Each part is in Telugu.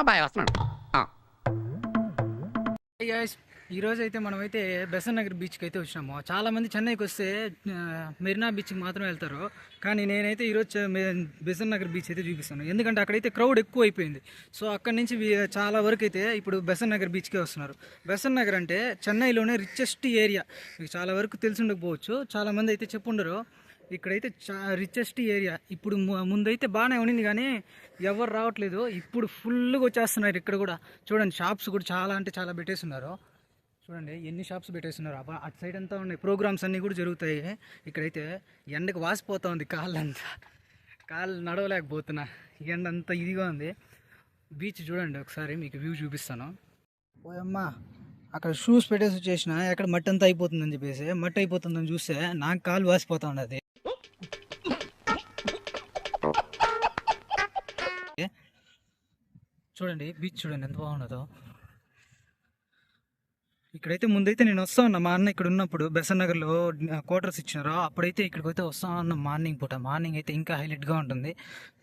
అబ్బాయి ఈ రోజు అయితే మనం అయితే బెసన్ నగర్ బీచ్కి అయితే వచ్చినాము. చాలా మంది చెన్నైకి వస్తే మెరీనా బీచ్కి మాత్రం వెళ్తారు. కానీ నేనైతే ఈరోజు బెసన్ నగర్ బీచ్ అయితే చూపిస్తాను ఎందుకంటే అక్కడైతే క్రౌడ్ ఎక్కువ అయిపోయింది సో అక్కడి నుంచి చాలా వరకు అయితే ఇప్పుడు బెసన్ నగర్ బీచ్కే వస్తున్నారు. బెసన్ నగర్ అంటే చెన్నైలోనే రిచెస్ట్ ఏరియా మీకు చాలా వరకు తెలిసి ఉండకపోవచ్చు. చాలా మంది అయితే చెప్పుండరు. ఇక్కడైతే చా రిచెస్ట్ ఏరియా. ఇప్పుడు ముందైతే బాగానే ఉండింది కానీ ఎవరు రావట్లేదు. ఇప్పుడు ఫుల్గా వచ్చేస్తున్నారు ఇక్కడ కూడా. చూడండి షాప్స్ కూడా చాలా అంటే చాలా పెట్టేస్తున్నారు. చూడండి ఎన్ని షాప్స్ పెట్టేస్తున్నారు. అబ్బా అటు సైడ్ అంతా ఉన్నాయి. ప్రోగ్రామ్స్ అన్నీ కూడా జరుగుతాయి. ఇక్కడైతే ఎండకు వాసిపోతూ ఉంది కాళ్ళంతా. కాళ్ళు నడవలేకపోతున్నా. ఎండ అంతా ఇదిగా ఉంది. బీచ్ చూడండి ఒకసారి మీకు వ్యూ చూపిస్తాను. ఓయమ్మా అక్కడ షూస్ పెట్టేసి వచ్చేసిన. ఎక్కడ మట్టి అంతా అయిపోతుందని చెప్పేసి మట్టి అయిపోతుందని చూస్తే నాకు కాలు వాసిపోతా ఉండదు. చూడండి బీచ్ చూడండి ఎంత బాగున్నదో ఇక్కడైతే ముందైతే నేను వస్తా ఉన్నా మా అన్న ఇక్కడ ఉన్నప్పుడు బెసన్ నగర్లో క్వార్టర్స్ ఇచ్చినారు. అప్పుడైతే ఇక్కడికి అయితే వస్తా ఉన్నా మార్నింగ్ పూట. మార్నింగ్ అయితే ఇంకా హైలైట్గా ఉంటుంది.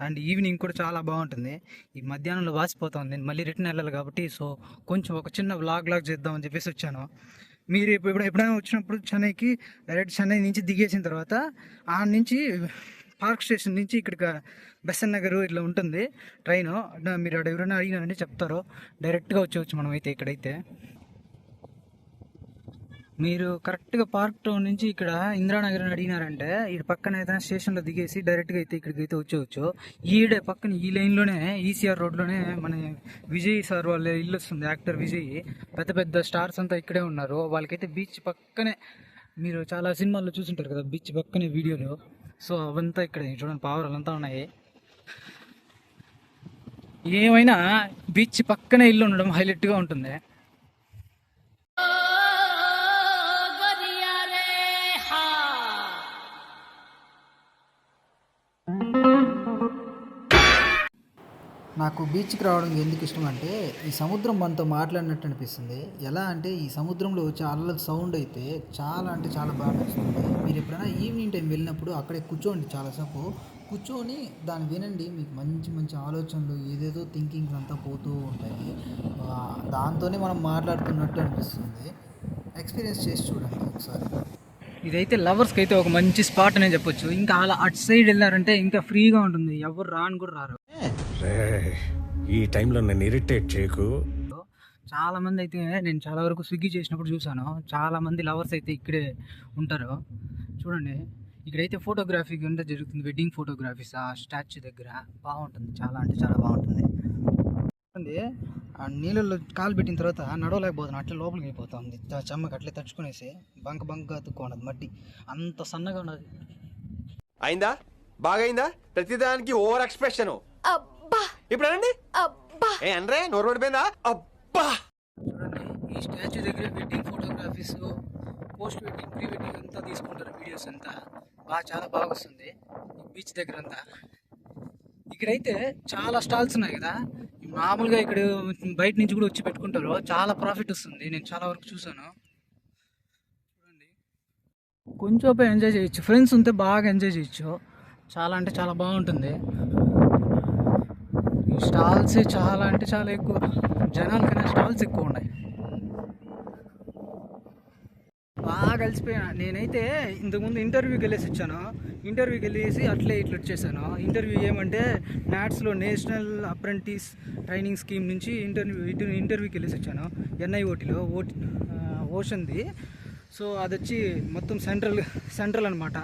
అండ్ ఈవినింగ్ కూడా చాలా బాగుంటుంది. ఈ మధ్యాహ్నంలో వాసిపోతుంది మళ్ళీ రిటర్న్ వెళ్ళాలి కాబట్టి సో కొంచెం ఒక చిన్న వ్లాగ్ లాగ్ చేద్దామని చెప్పేసి వచ్చాను. మీరు ఇప్పుడు ఎప్పుడైనా వచ్చినప్పుడు చెన్నైకి డైరెక్ట్ చెన్నై నుంచి దిగేసిన తర్వాత ఆ నుంచి పార్క్ స్టేషన్ నుంచి ఇక్కడికి బెస్సన్ నగర్ ఇట్లా ఉంటుంది. ట్రైన్. మీరు అక్కడ ఎవరైనా అడిగినారంటే చెప్తారు. డైరెక్ట్గా వచ్చేవచ్చు మనం అయితే ఇక్కడైతే. మీరు కరెక్ట్గా పార్క్ టౌన్ నుంచి ఇక్కడ ఇందిరానగర్ అని అడిగినారంటే ఈ పక్కన ఏదైనా స్టేషన్లో దిగేసి డైరెక్ట్గా అయితే ఇక్కడికి అయితే వచ్చేవచ్చు. ఈడే పక్కన ఈ లైన్లోనే ఈసీఆర్ రోడ్లోనే మన విజయ్ సార్ వాళ్ళ ఇల్లు వస్తుంది యాక్టర్ విజయ్. పెద్ద పెద్ద స్టార్స్ అంతా ఇక్కడే ఉన్నారు. వాళ్ళకైతే బీచ్ పక్కనే మీరు చాలా సినిమాల్లో చూసుంటారు కదా బీచ్ పక్కనే వీడియోలు. సో అవంతా ఇక్కడ చూడండి పావురాలు అంతా ఉన్నాయి. ఏమైనా బీచ్ పక్కనే ఇల్లు ఉండడం హైలైట్గా ఉంటుంది. నాకు బీచ్కి రావడం ఎందుకు ఇష్టం అంటే ఈ సముద్రం మనతో మాట్లాడినట్టు అనిపిస్తుంది. ఎలా అంటే ఈ సముద్రంలో వచ్చే సౌండ్ అయితే చాలా అంటే చాలా బాగా నచ్చుతుంది. మీరు ఎప్పుడైనా ఈవినింగ్ టైం వెళ్ళినప్పుడు అక్కడే కూర్చోండి చాలాసేపు. కూర్చొని దాన్ని వినండి మీకు మంచి మంచి ఆలోచనలు ఏదేదో థింకింగ్స్ అంతా పోతూ ఉంటాయి. దాంతోనే మనం మాట్లాడుతున్నట్టు అనిపిస్తుంది. ఎక్స్పీరియన్స్ చేసి చూడండి ఒకసారి. ఇదైతే లవర్స్కి అయితే ఒక మంచి స్పాట్ అనే చెప్పొచ్చు. ఇంకా అలా అటు సైడ్ వెళ్ళారంటే ఇంకా ఫ్రీగా ఉంటుంది. ఎవరు రాను కూడా రారు. ఈ టైంలో నన్ను ఇరిటేట్ చేయకు. చాలా మంది అయితే నేను చాలా వరకు స్విగ్గీ చేసినప్పుడు చూసాను చాలా మంది లవర్స్ అయితే ఇక్కడే ఉంటారు. చూడండి ఇక్కడైతే ఫోటోగ్రఫీ కింద జరుగుతుంది. వెడ్డింగ్ ఫోటోగ్రఫీస్ ఆ స్టాచ్యూ దగ్గర. బాగుంటుంది. చాలా అంటే చాలా బాగుంటుంది. చూడండి ఆ నీళ్ళల్లో కాలు పెట్టిన తర్వాత నడవలేకపోతున్నాను అట్లా లోపలికి వెళ్ళిపోతుంది. చెమ్మకి అట్లే తడుచుకునేసి బంక బంక అతుక్కున్నది మట్టి. అంత సన్నగా ఉన్నది. అయిందా? బాగైందా? ప్రతిదానికి ఓవర్ ఎక్స్ప్రెషన్. అబ్బా! ఇప్పుడు అనండి అబ్బా! ఏ అనరే నోరు పడిపోయిందా అబ్బా! చూడండి ఈ స్టాచ్యూ దగ్గర wedding photographies post wedding pre wedding అంతా తీసుకుంటారు వీడియోస్ అంతా. బాగా చాలా బాగా వస్తుంది. ఈ బీచ్ దగ్గర అంతా. ఇక్కడైతే చాలా స్టాల్స్ ఉన్నాయి కదా. మామూలుగా ఇక్కడ బయట నుంచి కూడా వచ్చి పెట్టుకుంటారు. చాలా ప్రాఫిట్ వస్తుంది. నేను చాలా వరకు చూసాను చూడండి. కొంచెం ఎంజాయ్ చేయొచ్చు. ఫ్రెండ్స్ ఉంటే బాగా ఎంజాయ్ చేయొచ్చు. చాలా అంటే చాలా బాగుంటుంది. స్టాల్స్ చాలా అంటే చాలా ఎక్కువ. జనాల కన్నా స్టాల్స్ ఎక్కువ ఉన్నాయి. బాగా కలిసిపోయా నేనైతే ఇంతకుముందు ఇంటర్వ్యూకి వెళ్ళేసి వచ్చాను. ఇంటర్వ్యూకి వెళ్ళేసి అట్లే ఇట్లా వచ్చేసాను. ఇంటర్వ్యూ ఏమంటే నాట్స్లో నేషనల్ అప్రెంటిస్ ట్రైనింగ్ స్కీమ్ నుంచి ఇంటర్వ్యూ ఇటు ఇంటర్వ్యూకి వెళ్ళేసి వచ్చాను. ఎన్ఐఓటీలో ఓటి ఓషన్ది. సో అది వచ్చి మొత్తం సెంట్రల్ సెంట్రల్ అనమాట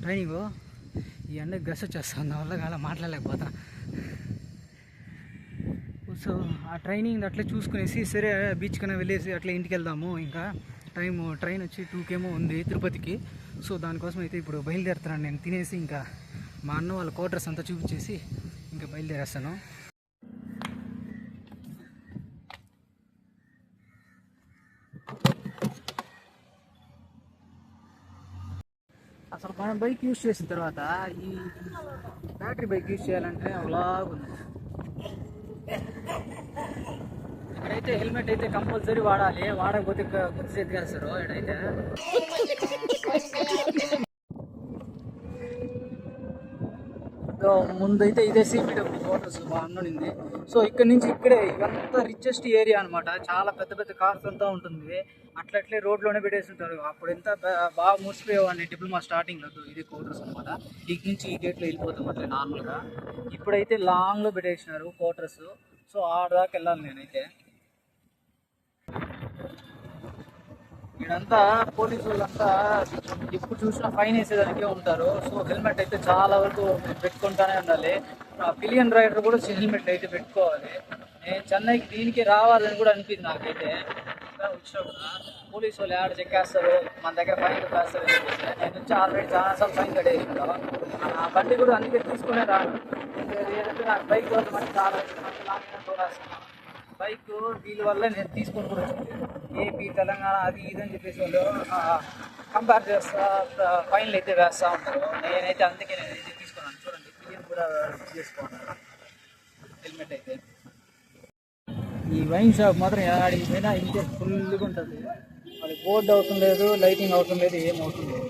ట్రైనింగ్. ఈ ఎండ చేస్తా వచ్చేస్తాను నా అలా మాట్లాడలేకపోతా. సో ఆ ట్రైనింగ్ అట్లా చూసుకునేసి సరే బీచ్ కన్నా వెళ్ళేసి అట్లా ఇంటికి వెళ్దాము. ఇంకా టైం ట్రైన్ వచ్చి టూకేమో ఉంది తిరుపతికి. సో దానికోసం అయితే ఇప్పుడు బయలుదేరుతున్నాను నేను. తినేసి ఇంకా మా అన్న వాళ్ళ క్వార్టర్స్ అంతా చూపించేసి ఇంకా బయలుదేరేస్తాను. అసలు మనం బైక్ యూజ్ చేసిన తర్వాత ఈ బ్యాటరీ బైక్ యూజ్ చేయాలంటే అలాగుంది. ఇక్కడైతే హెల్మెట్ అయితే కంపల్సరీ వాడాలి. వాడకపోతే గుర్తు చేతికేస్తారు ఇక్కడైతే ఇంకా ముందైతే ఇదే సిపిడబ్ల్యూ క్వార్టర్స్ బాగా అన్నునింది. సో ఇక్కడ నుంచి ఇక్కడే ఇదంతా రిచెస్ట్ ఏరియా అనమాట చాలా పెద్ద పెద్ద కార్స్ అంతా ఉంటుంది. అట్లట్లే రోడ్లోనే పెట్టేసి ఉంటారు అప్పుడు ఎంత బాగా మూసిపోయేవాడిని డిప్లొమా స్టార్టింగ్లో ఇది క్వార్టర్స్ అనమాట ఇటు నుంచి ఈ గేట్లో వెళ్ళిపోతాం అట్లా నార్మల్గా ఇప్పుడైతే లాంగ్లో పెట్టేసినారు క్వార్టర్స్ సో ఆడ దాకా వెళ్ళాలి నేనైతే. ఇదంతా పోలీసు వాళ్ళంతా ఎప్పుడు చూసినా ఫైన్ వేసేదానికే ఉంటారు. సో హెల్మెట్ అయితే చాలా వరకు పెట్టుకుంటానే ఉండాలి. పిలియన్ రైడర్ కూడా హెల్మెట్ అయితే పెట్టుకోవాలి. నేను చెన్నైకి దీనికి రావాలని కూడా అనిపించింది నాకైతే. వచ్చినప్పుడు పోలీసు వాళ్ళు ఆడ చెక్కేస్తారు మన దగ్గర ఫైన్ వేస్తారు నేను వచ్చి ఆల్రెడీ చాలాసార్లు ఫైన్ కట్టేసిందో ఆ బండి కూడా అందుకే తీసుకునే రాను. నాకు బైక్ మంచి చాలా ఇష్టం. బైక్ వీళ్ళ వల్ల నేను తీసుకొని కూడా వచ్చింది ఏపీ తెలంగాణ అది ఇది అని చెప్పేసి వాళ్ళు కంపేర్ చేస్తా ఫైన్లు అయితే వేస్తూ ఉంటారు నేనైతే అందుకే నేను అయితే తీసుకున్నాను. చూడండి పిఎం కూడా తీసుకున్నాను హెల్మెట్ అయితే. ఈ వైన్ షాప్ మాత్రం ఆడికి పోయినా ఇంకే ఫుల్గా ఉంటుంది. వాళ్ళకి బోర్డు అవసరం లేదు లైటింగ్ అవసరం లేదు ఏం అవసరం లేదు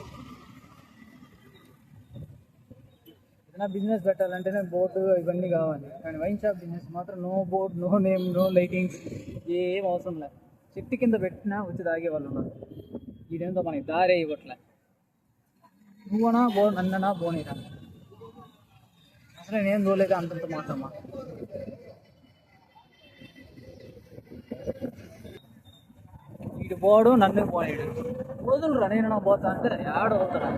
ఏదైనా బిజినెస్ పెట్టాలంటేనే బోర్డు ఇవన్నీ కావాలి. కానీ వైన్ షాప్ బిజినెస్ మాత్రం no board no name no lightings ఏం అవసరం లేదు చెట్టు కింద పెట్టినా వచ్చి తాగే వాళ్ళు ఉన్నారు. ఇదేంతో మనకి దారే ఇవ్వట్లే. నువ్వనా బో నన్ననా బోనీరా అసలు నేను రోలేక అంతంత మాత్రమా? వీడు పోడు నన్ను పోయాడు వదులురా నేను నా పోతా అంటే ఆడ పోతాడు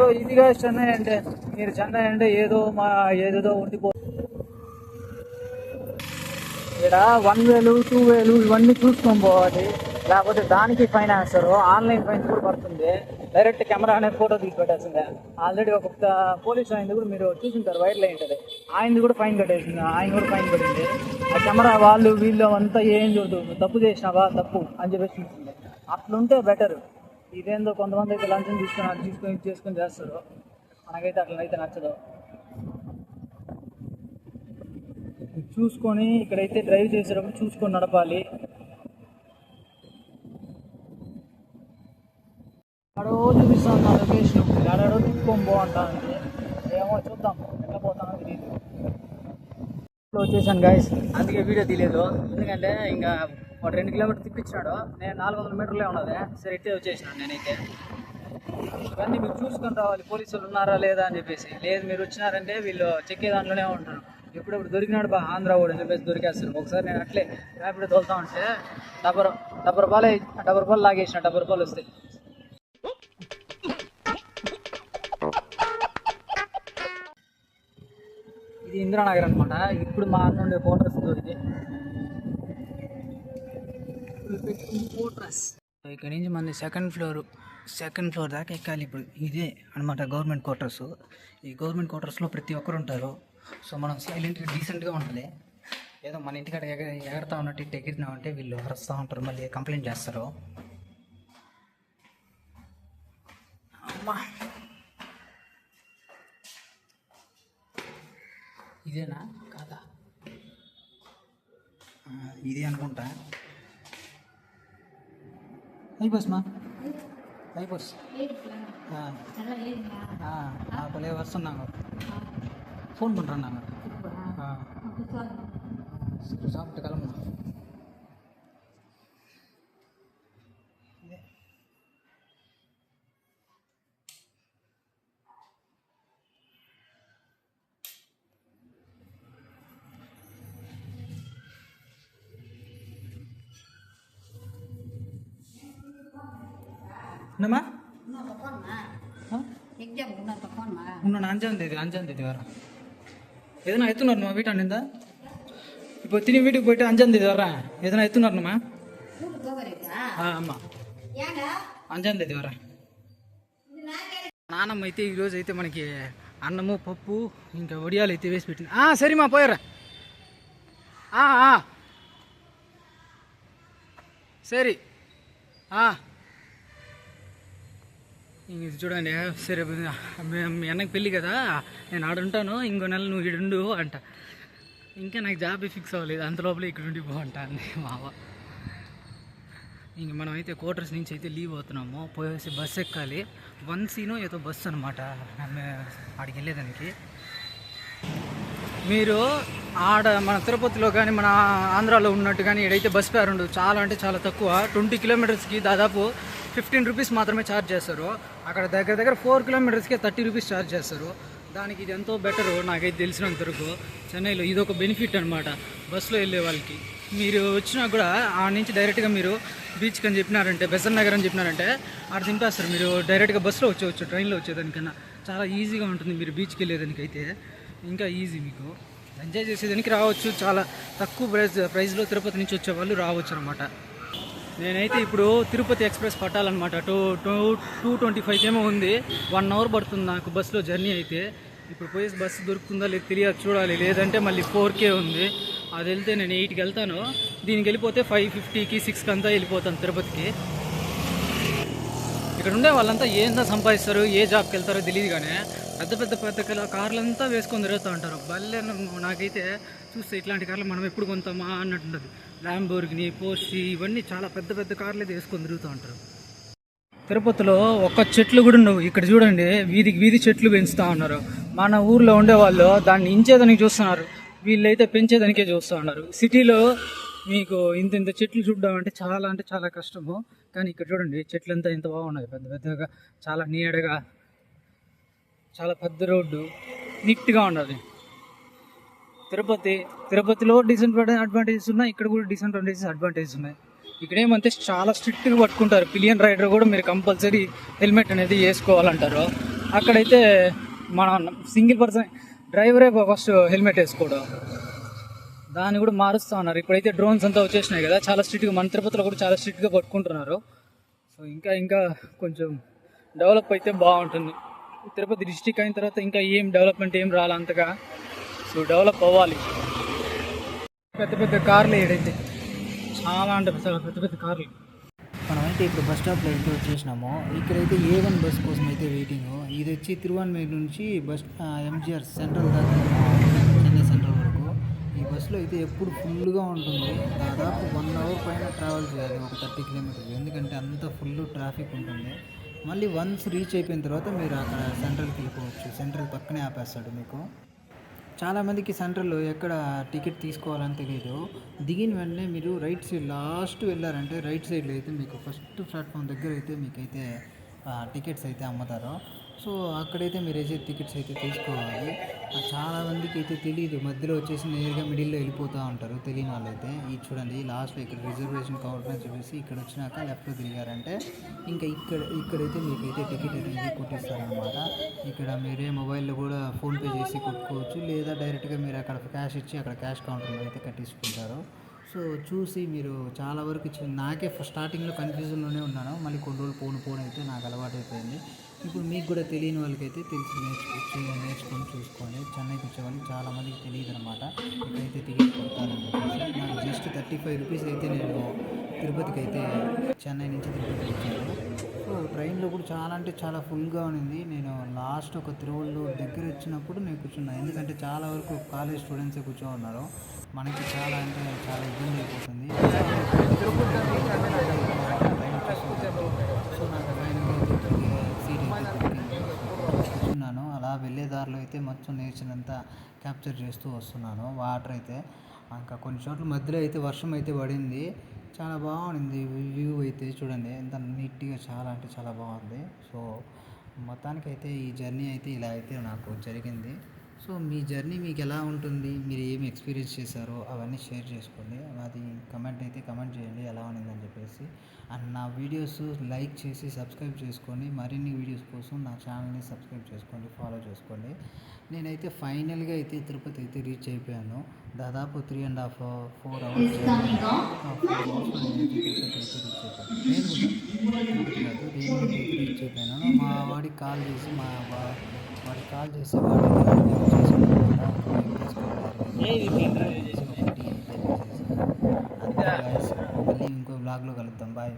సో ఇదిగా చెన్నై అంటే మీరు చెన్నై అంటే ఏదో మా ఏదేదో ఉండిపో ఇక్కడ వన్ వేలు టూ వేలు ఇవన్నీ చూసుకొని పోవాలి. లేకపోతే దానికి ఫైన్ వేస్తారు ఆన్లైన్ ఫైన్ కూడా పడుతుంది. డైరెక్ట్ కెమెరా అనేది ఫోటో తీసి పెట్టాల్సిందే ఆల్రెడీ ఒక పోలీస్ ఆయన కూడా మీరు చూసింటారు వైర్లు ఉంటుంది ఆయనది కూడా ఫైన్ కట్టేసింది ఆయన కూడా ఫైన్ పడింది ఆ కెమెరా వాళ్ళు వీళ్ళు అంతా ఏం చూడదు. తప్పు చేసినావా? తప్పు అని చెప్పేసి చూసింది. అట్లుంటే బెటర్ ఇదేందో కొంతమంది అయితే లంచం తీసుకొని అది తీసుకొని ఇది చేసుకొని చేస్తారు. మనకైతే అట్లనైతే నచ్చదు. చూసుకొని ఇక్కడైతే డ్రైవ్ చేసేటప్పుడు చూసుకొని నడపాలి. ఆడో చూపిస్తాను నా లొకేషన్ ఆడాడో తిప్పుకొని బాగుంటాను ఏమో చూద్దాం. ఎట్లా పోతానో తెలియదు వచ్చేసాను గాయస్ అందుకే వీడియో తీయలేదు. ఎందుకంటే ఇంకా ఒక రెండు కిలోమీటర్ తిప్పించినాడు. నేను నాలుగు వందల మీటర్లే ఉన్నది. సరే ఇట్టే వచ్చేసినాను నేనైతే. ఇవన్నీ మీరు చూసుకొని రావాలి. పోలీసులు ఉన్నారా లేదా అని చెప్పేసి. లేదు మీరు వచ్చినారంటే వీళ్ళు చెక్కే దాంట్లోనే ఉంటారు. ఎప్పుడెప్పుడు దొరికినాడు బా ఆంధ్ర వాడు అని చెప్పేసి దొరికేస్తారు. ఒకసారి నేను అట్లే ర్యాపిడ్ తోలుతా ఉంటే డబ్బర్ డబ్బర్ పాలే డబ్బర్ పాలు లాగేసిన డబ్బర్ పాలు వస్తాయి ఇది ఇందిరానగర్ అనమాట ఇప్పుడు మా అన్న ఉండే ఫోటోస్ ఇది. ఫోటోస్ ఇక్కడ నుంచి మన సెకండ్ ఫ్లోర్ సెకండ్ ఫ్లోర్ దాకా ఎక్కాలి ఇప్పుడు. ఇదే అనమాట గవర్నమెంట్ క్వార్టర్స్ ఈ గవర్నమెంట్ క్వార్టర్స్లో ప్రతి ఒక్కరు ఉంటారు. సో మనం సైలెంట్గా డీసెంట్గా ఉంటుంది ఏదో మన ఇంటికాడ ఎగ ఎగరతా ఉన్నట్టు ఇటు ఎగిరినామంటే వీళ్ళు అరుస్తూ ఉంటారు. మళ్ళీ కంప్లైంట్ చేస్తారు. అమ్మా! ఇదేనా? కాదా? ఇదే ఇది అనుకుంటా. ஐபாஸ்மா ஐபாஸ் ஆ. ஆ பழைய வருஷம் சொன்னாங்க. ஃபோன் பண்ணுறோம் நாங்கள் ஆ. சாப்பிட்டு கிளம்புனோம் మా இன்னொன்று அஞ்சாம் தேதி அஞ்சாம் தேதி வரேன் எதனா எத்தனை வரணுமா வீட்டாண்டிருந்தா இப்போ திரும்பி வீட்டுக்கு போயிட்டு அஞ்சாம் தேதி வர்றேன் எதனா எத்தனை வரணுமா ఊరు పోగరేదా ఆ, అమ్మా ఏంగా అంజాం తేదీ వరా నానమ్మ అయితే ఈరోజు అయితే మనకి అన్నము పప్పు ఇంకా వడియాలు అయితే వేసి పెట్టింది ఆ, సరేమా పోయారా ఆ, ఆ. సరే ఆ. ఇంక ఇది చూడండి సరే మీ- మీ అన్నకి పెళ్ళి కదా నేను ఆడ ఉంటాను ఇంకో నెల నువ్వు ఇడుండు అంట. ఇంకా నాకు జాబ్ ఫిక్స్ అవ్వలేదు అంత లోపల ఇక్కడ ఉండి పో అంట అంది మావ ఇంక మనం అయితే క్వార్టర్స్ నుంచి అయితే లీవ్ అవుతున్నాము పోయేసి బస్ ఎక్కాలి. వన్ సీను ఏదో బస్ అనమాట ఆడికి వెళ్ళేదానికి. మీరు ఆడ మన తిరుపతిలో కానీ మన ఆంధ్రాలో ఉన్నట్టు కానీ ఏడైతే బస్ ఫేర్ ఉండదు చాలా అంటే చాలా తక్కువ. ట్వంటీ కిలోమీటర్స్కి దాదాపు ఫిఫ్టీన్ రూపీస్ మాత్రమే ఛార్జ్ చేస్తారు. అక్కడ దగ్గర దగ్గర ఫోర్ కిలోమీటర్స్కి థర్టీ రూపీస్ ఛార్జ్ చేస్తారు. దానికి ఇది ఎంతో బెటరు నాకైతే తెలిసినంత వరకు చెన్నైలో ఇది ఒక బెనిఫిట్ అనమాట బస్సులో వెళ్ళే వాళ్ళకి. మీరు వచ్చినా కూడా ఆ నుంచి డైరెక్ట్గా మీరు బీచ్కి అని చెప్పినారంటే బెసర్ నగర్ అని చెప్పినారంటే ఆడ దింపేస్తారు. మీరు డైరెక్ట్గా బస్సులో వచ్చేవచ్చు ట్రైన్లో వచ్చేదానికన్నా. చాలా ఈజీగా ఉంటుంది మీరు బీచ్కి వెళ్ళేదానికైతే. ఇంకా ఈజీ మీకు. ఎంజాయ్ చేసేదానికి రావచ్చు. చాలా తక్కువ ప్రైజ్ ప్రైస్లో తిరుపతి నుంచి వచ్చే వాళ్ళు రావచ్చు అనమాట నేనైతే ఇప్పుడు Tirupati express పట్టాలన్నమాట. Two two two twenty five ఏమో ఉంది. వన్ అవర్ పడుతుంది నాకు బస్సులో జర్నీ అయితే. ఇప్పుడు పోయి బస్సు దొరుకుతుందా లేదు తెలియదు చూడాలి. లేదంటే మళ్ళీ ఫోర్ కే ఉంది. అది వెళ్తే నేను ఎయిట్కి వెళ్తాను. దీనికి వెళ్ళిపోతే ఫైవ్ ఫిఫ్టీకి సిక్స్కి అంతా వెళ్ళిపోతాను తిరుపతికి. ఇక్కడ ఉండే వాళ్ళంతా ఏందా సంపాదిస్తారు ఏ జాబ్కి వెళ్తారో తెలియదు కానీ పెద్ద పెద్ద పెద్ద కల కార్లంతా వేసుకొని తిరుగుతూ ఉంటారు. భలే నాకైతే చూస్తే ఇట్లాంటి కార్లు మనం ఎప్పుడు కొంతామా అన్నట్టుంటుంది ల్యాంబోర్గిని పోర్షి ఇవన్నీ చాలా పెద్ద పెద్ద కార్లు అయితే వేసుకొని తిరుగుతూ ఉంటారు. తిరుపతిలో ఒక్క చెట్లు కూడా ఉండవు. ఇక్కడ చూడండి వీధికి వీధి చెట్లు పెంచుతూ ఉన్నారు. మన ఊర్లో ఉండేవాళ్ళు దాన్ని ఇంచేదానికి చూస్తున్నారు. వీళ్ళైతే పెంచేదానికే చూస్తూ ఉన్నారు. సిటీలో మీకు ఇంత ఇంత చెట్లు చూడడం అంటే చాలా అంటే చాలా కష్టము. కానీ ఇక్కడ చూడండి చెట్లు అంతా బాగున్నాయి. పెద్ద పెద్దగా చాలా నీడగా. చాలా పెద్ద రోడ్డు నీట్గా ఉన్నది తిరుపతి తిరుపతిలో డిసడ్వాంటేజ్ అడ్వాంటేజెస్ ఉన్నాయి ఇక్కడ కూడా డిసడ్వాంటేజెస్ అడ్వాంటేజెస్ ఉన్నాయి. ఇక్కడ ఏమంటే చాలా స్ట్రిక్ట్గా పట్టుకుంటారు. పిలియన్ రైడర్ కూడా మీరు కంపల్సరీ హెల్మెట్ అనేది వేసుకోవాలంటారు. అక్కడైతే మన సింగిల్ పర్సన్ డ్రైవరే ఫస్ట్ హెల్మెట్ వేసుకోవడం. దాన్ని కూడా మారుస్తూ ఉన్నారు. ఇప్పుడైతే డ్రోన్స్ అంతా వచ్చేసినాయి కదా చాలా స్ట్రిక్ట్గా మన తిరుపతిలో కూడా చాలా స్ట్రిక్ట్గా పట్టుకుంటున్నారు. సో ఇంకా ఇంకా కొంచెం డెవలప్ అయితే బాగుంటుంది. తిరుపతి డిస్టిక్ అయిన తర్వాత ఇంకా ఏం డెవలప్మెంట్ ఏం రాలే అంతగా? సో డెవలప్ అవ్వాలి. పెద్ద పెద్ద కార్లు ఏడైతే చాలా అంటే చాలా పెద్ద పెద్ద కార్లు. మనమైతే ఇప్పుడు బస్ స్టాప్లో అయితే వచ్చేసినాము ఇక్కడైతే ఏ వన్ బస్ కోసం అయితే వెయిటింగ్ ఇది వచ్చి తిరువన్మేరు నుంచి బస్ ఎంజిఆర్ సెంట్రల్ దాకా చెన్నై సెంట్రల్ వరకు. ఈ బస్సులో అయితే ఎప్పుడు ఫుల్గా ఉంటుంది. దాదాపు వన్ అవర్ పైన ట్రావెల్ చేయాలి ఒక థర్టీ కిలోమీటర్స్ ఎందుకంటే అంత ఫుల్ ట్రాఫిక్ ఉంటుంది. మళ్ళీ వన్స్ రీచ్ అయిపోయిన తర్వాత మీరు అక్కడ సెంట్రల్కి వెళ్ళిపోవచ్చు. సెంట్రల్ పక్కనే ఆపేస్తాడు మీకు. చాలామందికి సెంట్రల్ ఎక్కడ టికెట్ తీసుకోవాలని తెలియదు దిగిన వెంటనే మీరు రైట్ సైడ్ లాస్ట్ వెళ్ళారంటే రైట్ సైడ్లో అయితే మీకు ఫస్ట్ ప్లాట్ఫామ్ దగ్గర అయితే మీకైతే టికెట్స్ అయితే అమ్ముతారు. సో అక్కడైతే మీరు అయితే టికెట్స్ అయితే తీసుకోవాలి. చాలా మందికి అయితే తెలియదు మధ్యలో వచ్చేసి నేరుగా మిడిల్లో వెళ్ళిపోతూ ఉంటారు. తెలియని వాళ్ళైతే ఇది చూడండి లాస్ట్లో ఇక్కడ రిజర్వేషన్ కౌంటర్ అని చెప్పేసి ఇక్కడ వచ్చినాక లెఫ్ట్లో తిరిగారంటే ఇంకా ఇక్కడ ఇక్కడైతే మీకైతే టికెట్ అయితే కొట్టిస్తారనమాట ఇక్కడ మీరే మొబైల్లో కూడా ఫోన్పే చేసి కొట్టుకోవచ్చు. లేదా డైరెక్ట్గా మీరు అక్కడ క్యాష్ ఇచ్చి అక్కడ క్యాష్ కౌంటర్లో అయితే కట్టించుకుంటారు సో చూసి మీరు చాలా వరకు నాకే స్టార్టింగ్లో కన్ఫ్యూజన్లోనే ఉన్నాను. మళ్ళీ కొన్ని రోజులు పోను పోను అయితే నాకు అలవాటు అయిపోయింది ఇప్పుడు మీకు కూడా తెలియని వాళ్ళకైతే తెలిసి నేర్చుకో నేర్చుకొని చూసుకోండి. చెన్నైకి వచ్చే వాళ్ళకి చాలా మందికి తెలియదు అనమాట ఇక్కడైతే టికెట్ కొడతారని చెప్పేసి. నాకు జస్ట్ థర్టీ ఫైవ్ రూపీస్ అయితే నేను తిరుపతికి అయితే చెన్నై నుంచి తిరుపతికి వచ్చాను. సో ట్రైన్లో కూడా చాలా అంటే చాలా ఫుల్గా ఉన్నింది. నేను లాస్ట్ ఒక తిరువల్లూరు దగ్గర వచ్చినప్పుడు నేను కూర్చున్నాను ఎందుకంటే చాలా వరకు కాలేజ్ స్టూడెంట్సే కూర్చో ఉన్నారు మనకి చాలా అంటే చాలా ఇబ్బంది అయిపోతుంది తిరుపతి దాకా అయితే అంటే నాకు అయిపోయింది. ట్రైన్ వచ్చేస్తుంది. సో నాకు ట్రైన్ సీట్ అయితే దొరికింది. కూర్చున్నాను అలా వెళ్ళే దారిలో అయితే మొత్తం నేచర్ అంతా క్యాప్చర్ చేస్తూ వస్తున్నాను. వాటర్ అయితే ఇంకా కొన్ని చోట్ల మధ్యలో అయితే వర్షం అయితే పడింది. చాలా బాగుంది వ్యూ అయితే చూడండి. ఎంత నీట్గా చాలా అంటే చాలా బాగుంది. సో మొత్తానికైతే ఈ జర్నీ అయితే ఇలా అయితే నాకు జరిగింది. సో మీ జర్నీ మీకు ఎలా ఉంటుంది? మీరు ఏమి ఎక్స్పీరియన్స్ చేశారో అవన్నీ షేర్ చేసుకోండి. అది కమెంట్ అయితే కమెంట్ చేయండి. ఎలా ఉన్నదని చెప్పేసి. అండ్ నా వీడియోస్ లైక్ చేసి సబ్స్క్రైబ్ చేసుకోండి. మరిన్ని వీడియోస్ కోసం నా ఛానల్ని సబ్స్క్రైబ్ చేసుకోండి. ఫాలో చేసుకోండి. నేనైతే ఫైనల్గా అయితే తిరుపతి అయితే రీచ్ అయిపోయాను. దాదాపు three and half four hours reach అయిపోయాను. మా వాడికి కాల్ చేసి మా వాడికి కాల్ చేసి ఇంకో బ్లాగ్లో కలుద్దాం. బాయ్